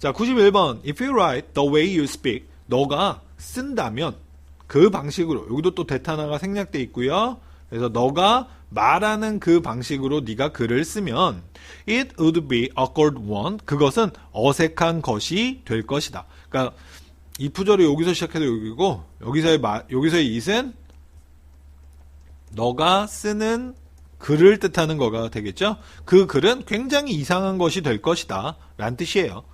자, 91번. If you write the way you speak, 너가 쓴다면 그 방식으로 여기도 또 대타나가 생략돼 있고요. 그래서 너가 말하는 그 방식으로 네가 글을 쓰면 it would be awkward one. 그것은 어색한 것이 될 것이다. 그러니까 이 부절이 여기서 시작해서 여기고 여기서의 마, 여기서의 it은 너가 쓰는 글을 뜻하는 거가 되겠죠? 그 글은 굉장히 이상한 것이 될 것이다. 라는 뜻이에요.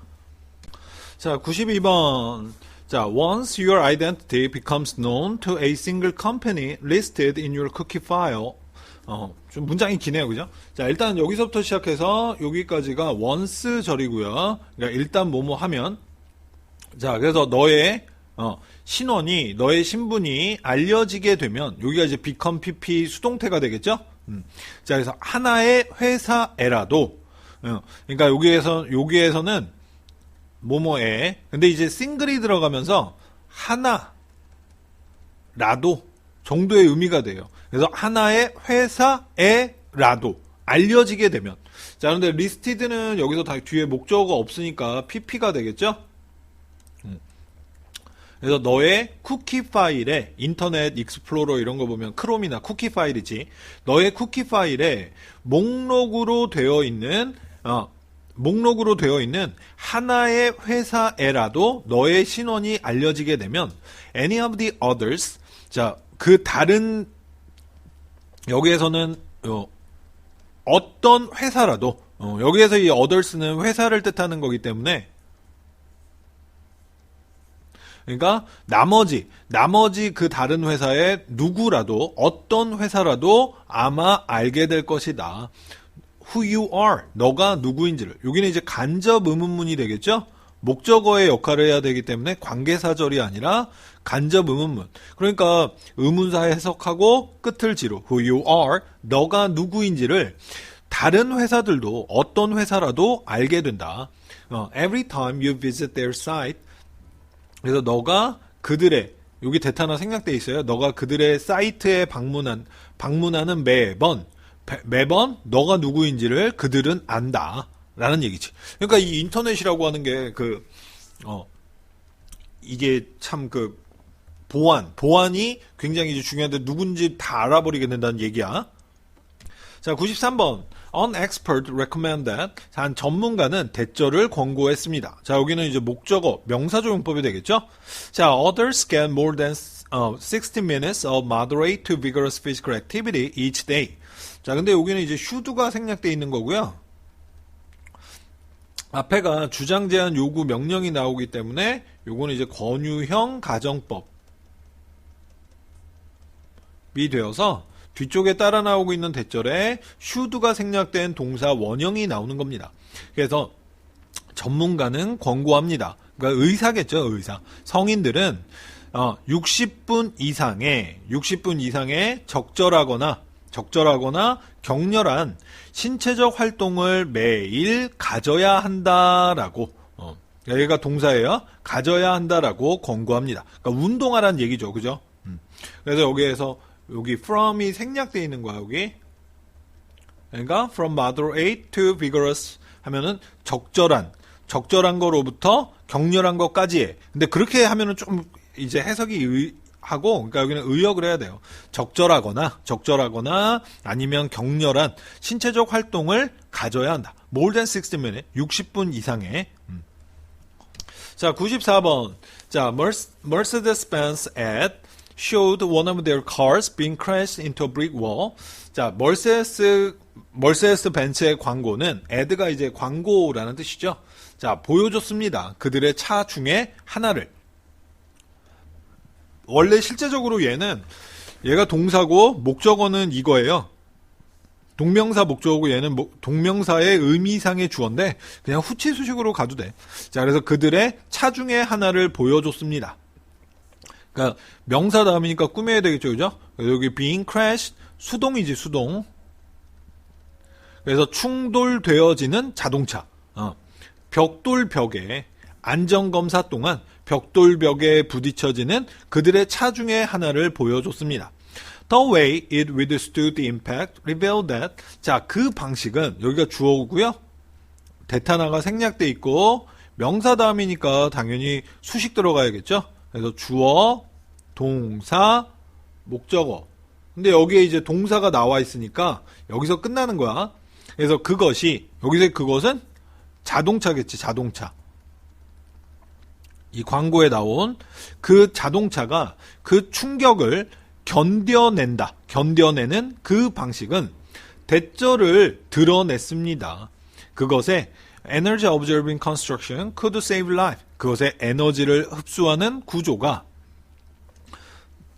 자, 92번. 자, once your identity becomes known to a single company listed in your cookie file. 어, 좀 문장이 기네요. 그죠? 자, 일단 여기서부터 시작해서 여기까지가 once 절이고요. 그러니까 일단 뭐뭐 하면 자, 그래서 너의 어, 신원이 너의 신분이 알려지게 되면 여기가 이제 become pp 수동태가 되겠죠? 음. 자, 그래서 하나의 회사에라도 어, 그러니까 여기에서 여기에서는 뭐뭐에 근데 이제 싱글이 들어가면서 하나라도 정도의 의미가 돼요. 그래서 하나의 회사에라도 알려지게 되면 자 그런데 리스티드는 여기서 다 뒤에 목적어가 없으니까 pp가 되겠죠? 음. 그래서 너의 쿠키 파일에 인터넷 익스플로러 이런 거 보면 크롬이나 쿠키 파일이지 너의 쿠키 파일에 목록으로 되어 있는 어, 목록으로 되어 있는 하나의 회사에라도 너의 신원이 알려지게 되면 any of the others 자 그 다른 여기에서는 어, 어떤 회사라도 어, 여기에서 이 others는 회사를 뜻하는 거기 때문에 그러니까 나머지 나머지 그 다른 회사의 누구라도 어떤 회사라도 아마 알게 될 것이다. Who you are 너가 누구인지를 여기는 이제 간접 의문문이 되겠죠? 목적어의 역할을 해야 되기 때문에 관계사절이 아니라 간접 의문문. 그러니까 의문사 해석하고 끝을 지로 who you are 너가 누구인지를 다른 회사들도 어떤 회사라도 알게 된다. 어, every time you visit their site 그래서 너가 그들의 여기 대타나 생략돼 있어요. 너가 그들의 사이트에 방문한 방문하는 매번 매번 너가 누구인지를 그들은 안다. 라는 얘기지. 그러니까 이 인터넷이라고 하는 게 그, 어, 이게 참 그, 보안, 보안이 굉장히 중요한데 누군지 다 알아버리게 된다는 얘기야. 자, 93번. An expert recommended. 한 전문가는 대절을 권고했습니다. 자, 여기는 이제 목적어, 명사조용법이 되겠죠? 자, others get more than uh, 60 minutes of moderate to vigorous physical activity each day. 자, 근데 여기는 이제 should가 생략되어 있는 거고요. 앞에가 주장 제한 요구 명령이 나오기 때문에 요거는 이제 권유형 가정법이 되어서 뒤쪽에 따라 나오고 있는 대절에 should가 생략된 동사 원형이 나오는 겁니다. 그래서 전문가는 권고합니다. 그러니까 의사겠죠, 의사. 성인들은 어, 60분 이상의 60분 이상의 적절하거나 적절하거나 격렬한 신체적 활동을 매일 가져야 한다라고 어, 얘가 동사예요. 가져야 한다라고 권고합니다. 그러니까 운동하라는 얘기죠, 그죠? 음. 그래서 여기에서 여기 from이 생략되어 있는 거야, 여기. 그러니까 from moderate to vigorous 하면은 적절한 적절한 거로부터 격렬한 것까지 해. 근데 그렇게 하면은 좀 이제 해석이 의, 하고 그러니까 여기는 의역을 해야 돼요. 적절하거나 적절하거나 아니면 격렬한 신체적 활동을 가져야 한다. More than 60 minutes, 60분 이상의. 음. 자, 94번. 자, Mercedes-Benz ad showed one of their cars being crashed into a brick wall. 자, 벤츠의 광고는 ad가 이제 광고라는 뜻이죠. 자, 보여줬습니다. 그들의 차 중에 하나를 원래 실제적으로 얘는 얘가 동사고 목적어는 이거예요. 동명사 목적어고 얘는 동명사의 의미상의 주어인데 그냥 후치 수식으로 가도 돼. 자, 그래서 그들의 차 중에 하나를 보여줬습니다. 그러니까 명사 다음이니까 꾸며야 되겠죠, 그죠? 여기 being crashed 수동이지 수동. 그래서 충돌되어지는 자동차. 어. 벽돌 벽에 안전검사 동안 벽돌벽에 부딪혀지는 그들의 차 중에 하나를 보여줬습니다. The way it withstood the impact revealed that 자, 그 방식은 여기가 주어고요. 데타나가 생략돼 있고 명사 다음이니까 당연히 수식 들어가야겠죠? 그래서 주어, 동사, 목적어. 근데 여기에 이제 동사가 나와 있으니까 여기서 끝나는 거야. 그래서 그것이, 여기서 그것은 자동차겠지, 자동차. 이 광고에 나온 그 자동차가 그 충격을 견뎌낸다. 견뎌내는 그 방식은 대절을 드러냈습니다. 그것에 Energy Observing Construction could save life. 그것의 에너지를 흡수하는 구조가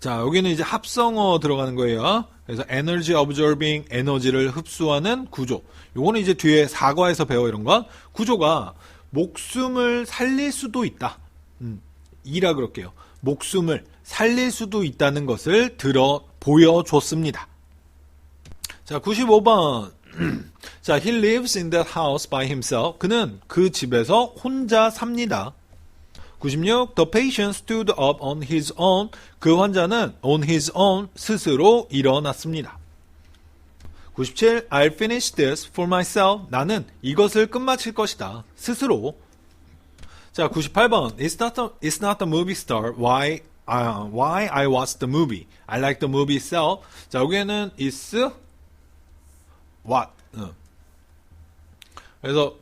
자, 여기는 이제 합성어 들어가는 거예요. 그래서 Energy Absorbing 에너지를 흡수하는 구조. 요거는 이제 뒤에 사과에서 배워 이런 건 구조가 목숨을 살릴 수도 있다. 음, 이라 그럴게요. 목숨을 살릴 수도 있다는 것을 들어 보여줬습니다. 자, 95번. 자, he lives in that house by himself. 그는 그 집에서 혼자 삽니다. 96. The patient stood up on his own. 그 환자는 on his own 스스로 일어났습니다. 97. I'll finish this for myself. 나는 이것을 끝마칠 것이다. 스스로. 자, 98번. It's not the, it's not the movie star. Why, uh, why I watched the movie. I like the movie itself. 자, 여기에는 is what. 어. 그래서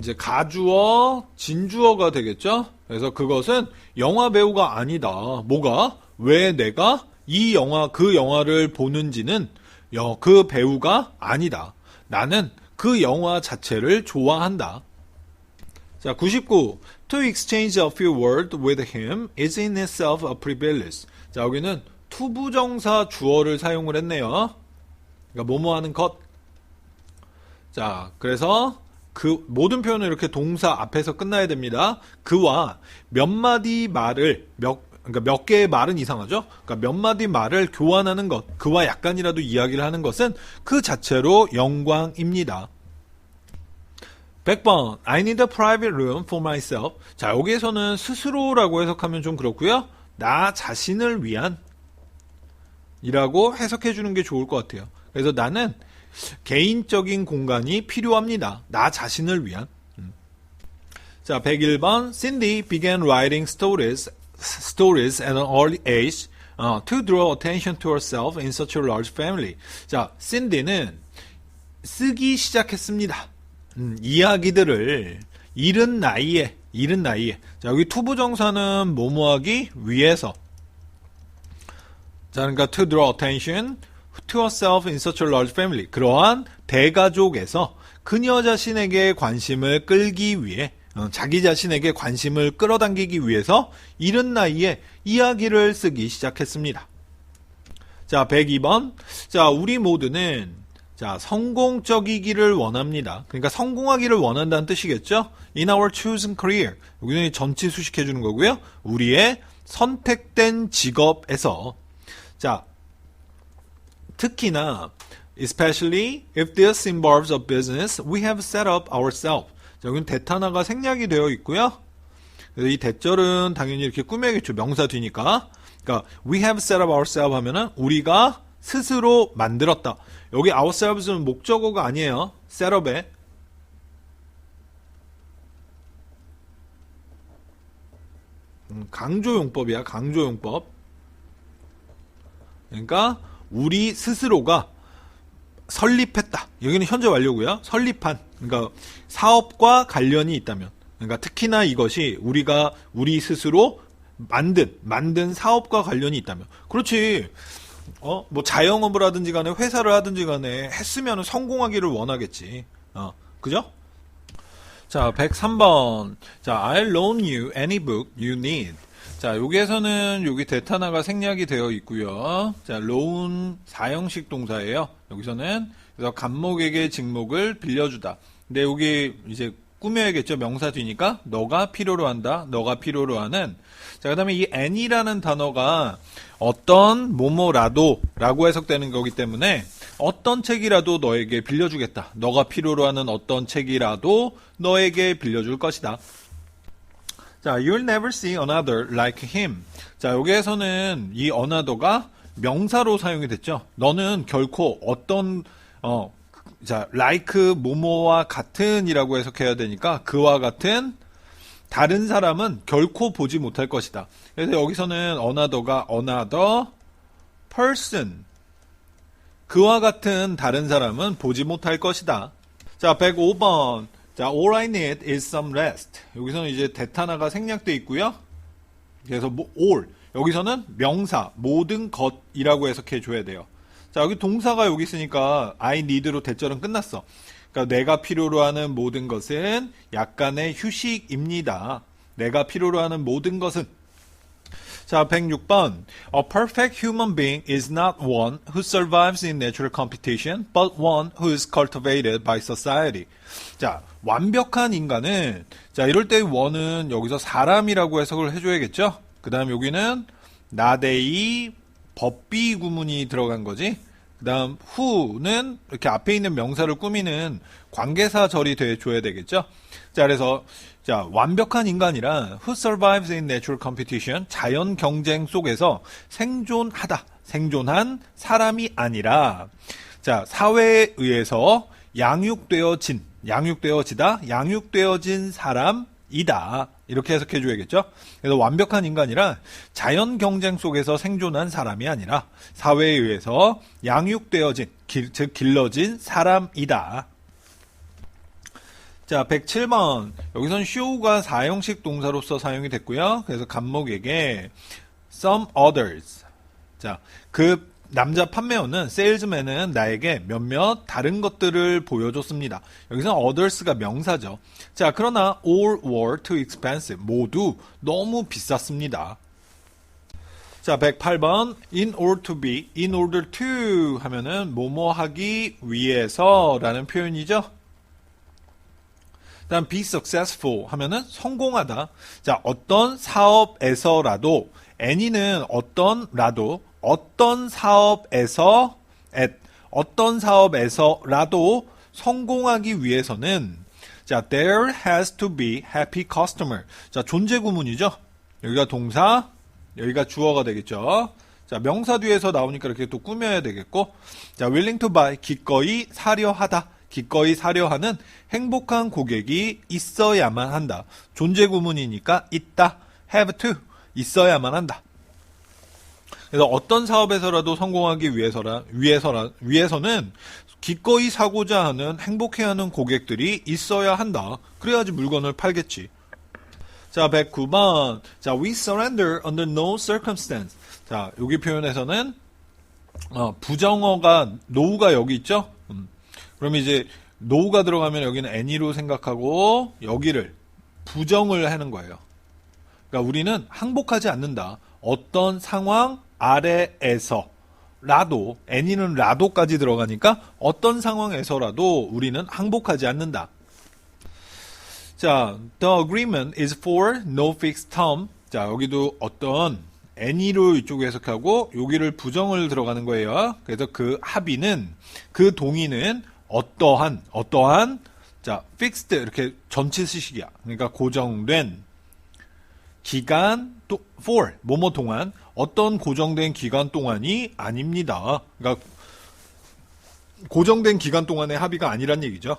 이제 가주어, 진주어가 되겠죠? 그래서 그것은 영화 배우가 아니다. 뭐가? 왜 내가 이 영화, 그 영화를 보는지는 그 배우가 아니다. 나는 그 영화 자체를 좋아한다. 자, 99. To exchange a few words with him is in itself a privilege. 자, 여기는 투부정사 주어를 사용을 했네요. 그러니까 뭐뭐 하는 것. 자, 그래서 그 모든 표현은 이렇게 동사 앞에서 끝나야 됩니다. 그와 몇 마디 말을 몇 그러니까 몇 개의 말은 이상하죠. 그러니까 몇 마디 말을 교환하는 것, 그와 약간이라도 이야기를 하는 것은 그 자체로 영광입니다. 100번 I need a private room for myself. 자, 여기에서는 스스로라고 해석하면 좀 그렇고요. 나 자신을 위한 이라고 해석해 주는 게 좋을 것 같아요. 그래서 나는 개인적인 공간이 필요합니다. 나 자신을 위한. 음. 자, 101번. Cindy began writing stories, stories at an early age uh, to draw attention to herself in such a large family. 자, 신디는 쓰기 시작했습니다. 음, 이야기들을 이른 나이에, 이른 나이에. 자, 여기 투부정사는 뭐뭐하기 위해서. 자, 그러니까 to draw attention, to herself in such a large family. 그러한 대가족에서 그녀 자신에게 관심을 끌기 위해 어, 자기 자신에게 관심을 끌어당기기 위해서 이른 나이에 이야기를 쓰기 시작했습니다. 자, 102번. 자, 우리 모두는 자, 성공적이기를 원합니다. 그러니까 성공하기를 원한다는 뜻이겠죠? In our chosen career. 여기는 전치 수식해 주는 거고요. 우리의 선택된 직업에서 자, 특히나 especially if this involves a business we have set up ourselves. 자, 여기는 대타나가 생략이 되어 있고요. 이 대절은 당연히 이렇게 꾸며야겠죠. 명사 뒤니까. 그러니까 we have set up ourselves 하면은 우리가 스스로 만들었다. 여기 ourselves는 목적어가 아니에요. up에 음, 강조용법이야. 강조용법. 그러니까 우리 스스로가 설립했다. 여기는 현재 완료고요. 설립한. 그러니까 사업과 관련이 있다면. 그러니까 특히나 이것이 우리가 우리 스스로 만든 만든 사업과 관련이 있다면. 그렇지. 어, 뭐 자영업을 하든지 간에 회사를 하든지 간에 했으면 성공하기를 원하겠지. 어, 그죠? 자, 103번. 자, I'll loan you any book you need. 자, 여기에서는 여기 데타나가 생략이 되어 있고요. 자, loan 사형식 동사예요. 여기서는 그래서 감목에게 직목을 빌려주다. 근데 여기 이제 꾸며야겠죠. 명사 뒤니까 너가 필요로 한다. 너가 필요로 하는. 자, 그다음에 이 any라는 단어가 어떤 뭐뭐라도라고 해석되는 거기 때문에 어떤 책이라도 너에게 빌려주겠다. 너가 필요로 하는 어떤 책이라도 너에게 빌려줄 것이다. 자, you'll never see another like him. 자, 여기에서는 이 another가 명사로 사용이 됐죠. 너는 결코 어떤 어 자, like 뭐뭐와 같은이라고 해석해야 되니까 그와 같은 다른 사람은 결코 보지 못할 것이다. 그래서 여기서는 another가 another person 그와 같은 다른 사람은 보지 못할 것이다. 자, 105번. 자, all I need is some rest. 여기서는 이제 대타나가 생략돼 있고요. 그래서 뭐, all 여기서는 명사 모든 것이라고 해석해 줘야 돼요. 자, 여기 동사가 여기 있으니까 I need로 대절은 끝났어. 그러니까 내가 필요로 하는 모든 것은 약간의 휴식입니다. 내가 필요로 하는 모든 것은 자, 106번. A perfect human being is not one who survives in natural competition, but one who is cultivated by society. 자, 완벽한 인간은, 자, 이럴 때 one은 여기서 사람이라고 해석을 해줘야겠죠? 그 다음 여기는 나대이 법비 구문이 들어간 거지. 그 다음 who는 이렇게 앞에 있는 명사를 꾸미는 관계사절이 돼 줘야 되겠죠? 자, 그래서 자, 완벽한 인간이란 who survives in natural competition, 자연 경쟁 속에서 생존하다, 생존한 사람이 아니라 자, 사회에 의해서 양육되어진, 양육되어지다, 양육되어진 사람이다. 이렇게 해석해 줘야겠죠? 그래서 완벽한 인간이란 자연 경쟁 속에서 생존한 사람이 아니라 사회에 의해서 양육되어진, 길, 즉 길러진 사람이다. 자, 107번. 여기선 show가 사형식 동사로서 사용이 됐고요. 그래서 간목에게 some others. 자, 그 남자 판매원은 세일즈맨은 나에게 몇몇 다른 것들을 보여줬습니다. 여기서 others가 명사죠. 자, 그러나 all were too expensive. 모두 너무 비쌌습니다. 자, 108번 in order to be, in order to 하면은 뭐뭐 하기 위해서라는 표현이죠. 다음 be successful 하면은 성공하다. 자, 어떤 사업에서라도 any는 어떤라도 어떤 사업에서 어떤 사업에서라도 성공하기 위해서는 자, there has to be happy customer. 자, 존재 구문이죠. 여기가 동사, 여기가 주어가 되겠죠. 자, 명사 뒤에서 나오니까 이렇게 또 꾸며야 되겠고. 자, willing to buy 기꺼이 사려 하다. 기꺼이 사려 하는 행복한 고객이 있어야만 한다. 존재 구문이니까 있다. have to 있어야만 한다. 그래서 어떤 사업에서라도 성공하기 위해서라 위해서라 위해서는 기꺼이 사고자 하는 행복해하는 고객들이 있어야 한다. 그래야지 물건을 팔겠지. 자, 109번. 자, we surrender under no circumstance. 자, 여기 표현에서는 어, 부정어가 노우가 여기 있죠? 음. 그러면 이제 노우가 들어가면 여기는 any로 생각하고 여기를 부정을 하는 거예요. 그러니까 우리는 항복하지 않는다. 어떤 상황 아래에서 라도 any는 라도까지 들어가니까 어떤 상황에서라도 우리는 항복하지 않는다. 자, the agreement is for no fixed term. 자, 여기도 어떤 any로 이쪽 해석하고 여기를 부정을 들어가는 거예요. 그래서 그 합의는 그 동의는 어떠한 어떠한 자 fixed 이렇게 전치 쓰식이야. 그러니까 고정된 기간 또 for 뭐뭐 동안 어떤 고정된 기간 동안이 아닙니다. 그러니까 고정된 기간 동안의 합의가 아니란 얘기죠.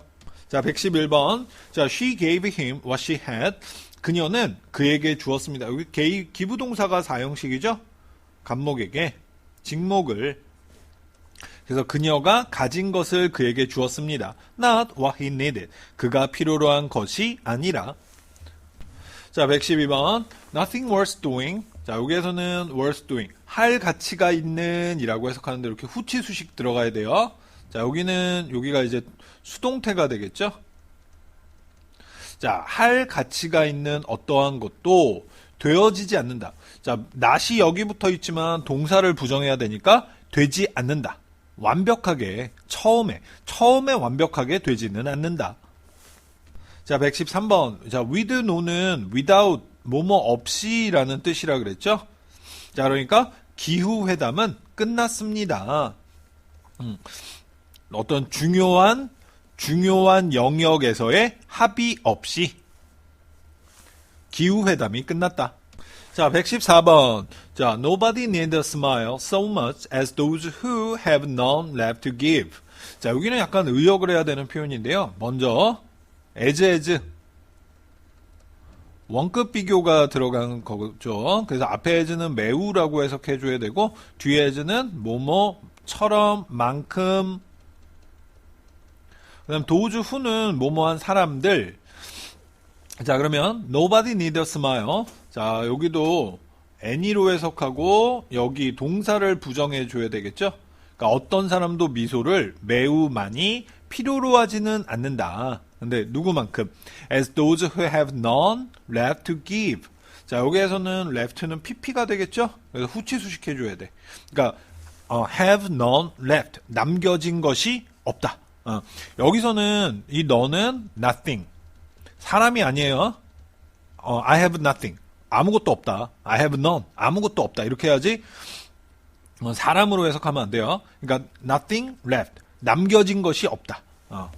자, 111번. 자, she gave him what she had. 그녀는 그에게 주었습니다. 여기 게 기부 동사가 사형식이죠? 간목에게 직목을 그래서 그녀가 가진 것을 그에게 주었습니다. Not what he needed. 그가 필요로 한 것이 아니라. 자, 112번. Nothing worth doing. 자, 여기에서는 worth doing. 할 가치가 있는 이라고 해석하는데 이렇게 후치 수식 들어가야 돼요. 자, 여기는, 여기가 이제 수동태가 되겠죠? 자, 할 가치가 있는 어떠한 것도 되어지지 않는다. 자, 낫이 여기 붙어 있지만 동사를 부정해야 되니까 되지 않는다. 완벽하게 처음에 처음에 완벽하게 되지는 않는다. 자, 113번. 자, with no는 without 뭐뭐 없이라는 뜻이라 그랬죠? 자, 그러니까 기후 회담은 끝났습니다. 음, 어떤 중요한 중요한 영역에서의 합의 없이 기후 회담이 끝났다. 자, 114번. 자, nobody needs a smile so much as those who have none left to give. 자, 여기는 약간 의역을 해야 되는 표현인데요. 먼저, as as. 원급 비교가 들어간 거죠. 그래서 앞에 as는 매우라고 해석해 줘야 되고, 뒤에 as는 뭐뭐처럼, 만큼, 그 다음 those who는 뭐뭐한 사람들, 자, 그러면 nobody needs a smile. 자, 여기도 any로 해석하고 여기 동사를 부정해 줘야 되겠죠? 그러니까 어떤 사람도 미소를 매우 많이 필요로 하지는 않는다. 근데 누구만큼? as those who have none left to give. 자, 여기에서는 left는 pp가 되겠죠? 그래서 후치 수식 해 줘야 돼. 그러니까 어, have none left. 남겨진 것이 없다. 어, 여기서는 이 너는 nothing. 사람이 아니에요. 어, I have nothing. 아무것도 없다. I have none. 아무것도 없다. 이렇게 해야지 어, 사람으로 해석하면 안 돼요. 그러니까 nothing left. 남겨진 것이 없다. 어.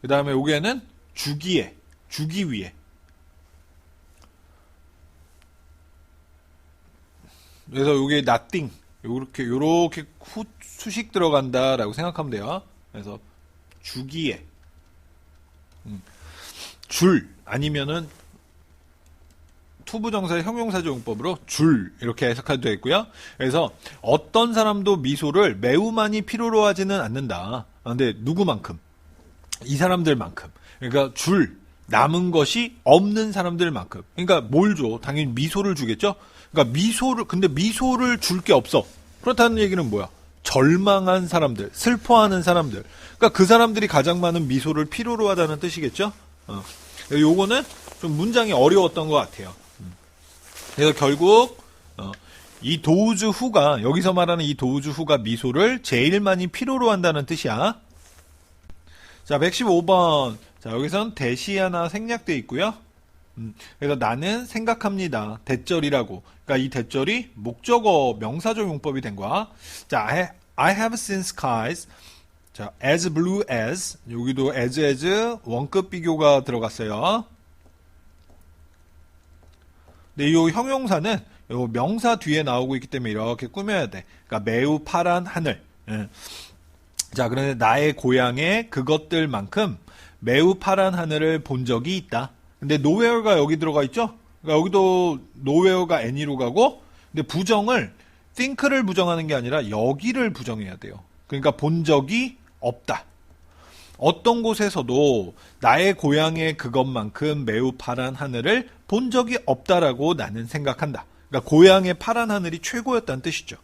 그 다음에 여기에는 주기에, 주기 위해. 그래서 여기 nothing. 요렇게, 요렇게 후, 수식 들어간다라고 생각하면 돼요. 그래서 주기에. 음. 줄, 아니면은 투부정사의 형용사조용법으로 줄 이렇게 해석하도 되겠고요. 그래서 어떤 사람도 미소를 매우 많이 필요로 하지는 않는다. 근데 누구만큼? 이 사람들만큼. 그러니까 줄 남은 것이 없는 사람들만큼. 그러니까 뭘 줘? 당연히 미소를 주겠죠. 그러니까 미소를 근데 미소를 줄 게 없어. 그렇다는 얘기는 뭐야? 절망한 사람들, 슬퍼하는 사람들. 그러니까 그 사람들이 가장 많은 미소를 필요로 하다는 뜻이겠죠. 어. 요거는 좀 문장이 어려웠던 것 같아요. 그래서 결국 어, 이 도우즈 후가 여기서 말하는 이 도우즈 후가 미소를 제일 많이 필요로 한다는 뜻이야. 자, 115번. 자, 여기선 대시 하나 생략돼 있고요. 음, 그래서 나는 생각합니다. 대절이라고. 그러니까 이 대절이 목적어 명사적 용법이 된 거야. 자, I, I have seen skies. 자, as blue as. 여기도 as as 원급 비교가 들어갔어요. 근데 이 형용사는 요 명사 뒤에 나오고 있기 때문에 이렇게 꾸며야 돼. 그러니까 매우 파란 하늘. 예. 자, 그런데 나의 고향에 그것들만큼 매우 파란 하늘을 본 적이 있다. 근데 노웨어가 여기 들어가 있죠? 그러니까 여기도 노웨어가 any로 가고, 근데 부정을 think를 부정하는 게 아니라 여기를 부정해야 돼요. 그러니까 본 적이 없다. 어떤 곳에서도 나의 고향의 그것만큼 매우 파란 하늘을 본 적이 없다라고 나는 생각한다. 그러니까 고향의 파란 하늘이 최고였다는 뜻이죠.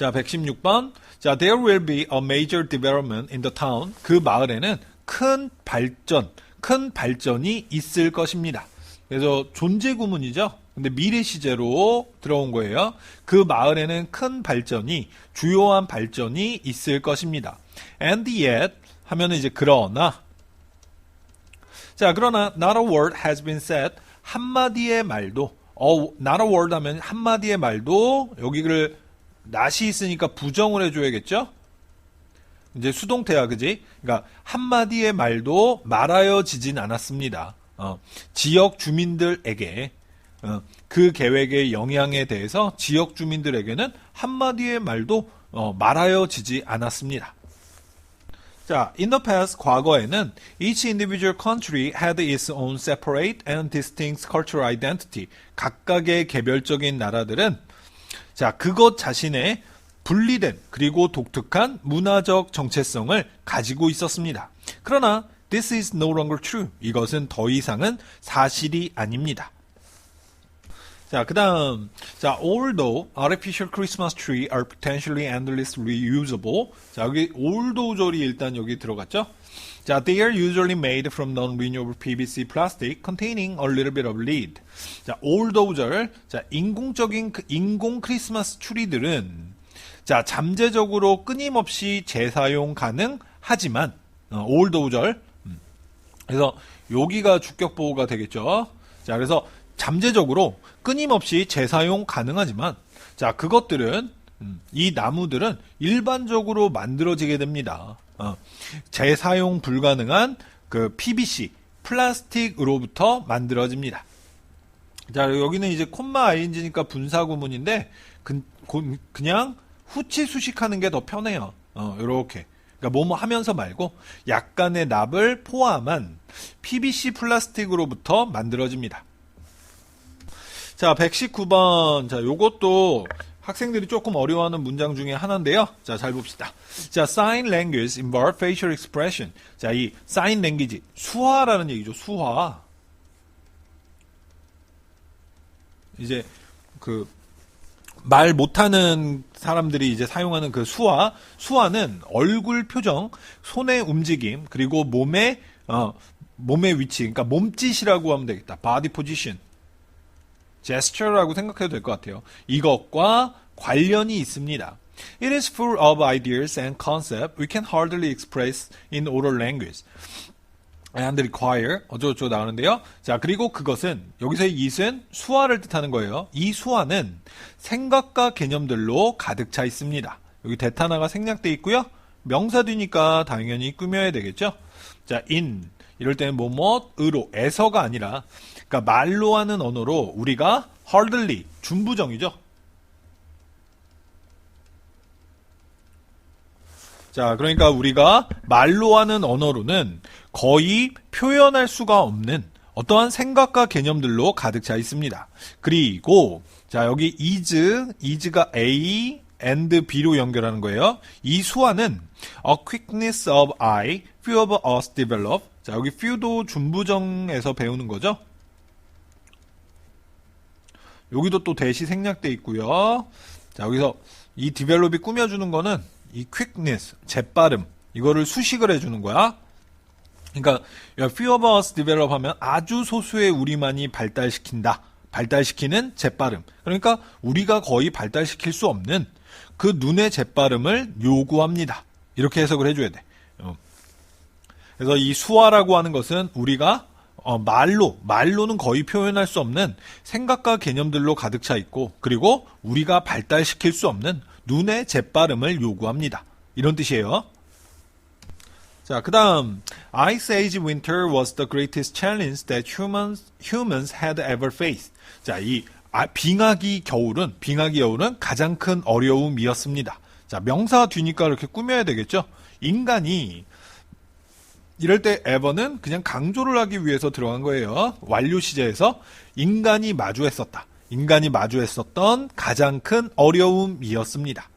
자, 116번. 자, there will be a major development in the town. 그 마을에는 큰 발전, 큰 발전이 있을 것입니다. 그래서 존재 구문이죠. 근데 미래 시제로 들어온 거예요. 그 마을에는 큰 발전이, 주요한 발전이 있을 것입니다. And yet, 하면은 이제 그러나 자 그러나 not a word has been said 한마디의 말도 어 not a word 하면 한마디의 말도 여기를 낫이 있으니까 부정을 해줘야겠죠? 이제 수동태야 그지? 그러니까 한마디의 말도 말하여지진 않았습니다. 어, 지역 주민들에게 어, 그 계획의 영향에 대해서 지역 주민들에게는 한마디의 말도 어, 말하여지지 않았습니다. 자, in the past, 과거에는 each individual country had its own separate and distinct cultural identity. 각각의 개별적인 나라들은 자, 그것 자신의 분리된 그리고 독특한 문화적 정체성을 가지고 있었습니다. 그러나 this is no longer true. 이것은 더 이상은 사실이 아닙니다. 자, 그 다음. 자, although artificial Christmas tree are potentially endlessly reusable. 자, 여기 although절이 일단 여기 들어갔죠? 자, they are usually made from non-renewable PVC plastic containing a little bit of lead. 자, although절. 자, 인공적인, 인공 크리스마스 추리들은 자, 잠재적으로 끊임없이 재사용 가능하지만, 어, although절. 음. 그래서 여기가 주격 보호가 되겠죠? 자, 그래서 잠재적으로 끊임없이 재사용 가능하지만 자 그것들은 음, 이 나무들은 일반적으로 만들어지게 됩니다. 어, 재사용 불가능한 그 PVC 플라스틱으로부터 만들어집니다. 자, 여기는 이제 콤마 ing니까 분사 구문인데 그, 냥 후치 수식하는 게 더 편해요. 어, 요렇게. 그러니까 뭐뭐 하면서 말고 약간의 납을 포함한 PVC 플라스틱으로부터 만들어집니다. 자, 119번. 자, 요것도 학생들이 조금 어려워하는 문장 중에 하나인데요. 자, 잘 봅시다. 자, sign language involve facial expression. 자, 이 sign language 수화라는 얘기죠. 수화. 이제 그 말 못하는 사람들이 이제 사용하는 그 수화, 수화는 얼굴 표정, 손의 움직임, 그리고 몸의 어, 몸의 위치, 그러니까 몸짓이라고 하면 되겠다. Gesture라고 생각해도 될 것 같아요. 이것과 관련이 있습니다. It is full of ideas and concepts we can hardly express in oral language. and require 어쩌고저쩌고 나오는데요. 자, 그리고 그것은 여기서의 it은 수화를 뜻하는 거예요. 이 수화는 생각과 개념들로 가득 차 있습니다. 여기 대타나가 생략돼 있고요. 명사 뒤니까 당연히 꾸며야 되겠죠. 자, in 이럴 때는 뭐뭐으로 에서가 아니라 그러니까 말로 하는 언어로 우리가 hardly 준부정이죠. 자, 그러니까 우리가 말로 하는 언어로는 거의 표현할 수가 없는 어떠한 생각과 개념들로 가득 차 있습니다. 그리고 자, 여기 is, is가 A and B로 연결하는 거예요. 이 수화는 a quickness of eye, few of us develop. 자, 여기 few도 준부정에서 배우는 거죠. 여기도 또 대시 생략돼 있고요. 자, 여기서 이 develop이 꾸며주는 거는 이 quickness, 재빠름, 이거를 수식을 해주는 거야. 그러니까 few of us develop 하면 아주 소수의 우리만이 발달시킨다. 발달시키는 재빠름. 그러니까 우리가 거의 발달시킬 수 없는 그 눈의 재빠름을 요구합니다. 이렇게 해석을 해줘야 돼. 어. 그래서 이 수화라고 하는 것은 우리가 어, 말로 말로는 거의 표현할 수 없는 생각과 개념들로 가득 차 있고 그리고 우리가 발달시킬 수 없는 눈의 재빠름을 요구합니다. 이런 뜻이에요. 자, 그 다음, Ice Age Winter was the greatest challenge that humans, humans had ever faced. 자, 이 아, 빙하기 겨울은, 빙하기 겨울은 가장 큰 어려움이었습니다. 자, 명사 뒤니까 이렇게 꾸며야 되겠죠? 인간이 이럴 때 ever는 그냥 강조를 하기 위해서 들어간 거예요. 완료 시제에서 인간이 마주했었다. 인간이 마주했었던 가장 큰 어려움이었습니다.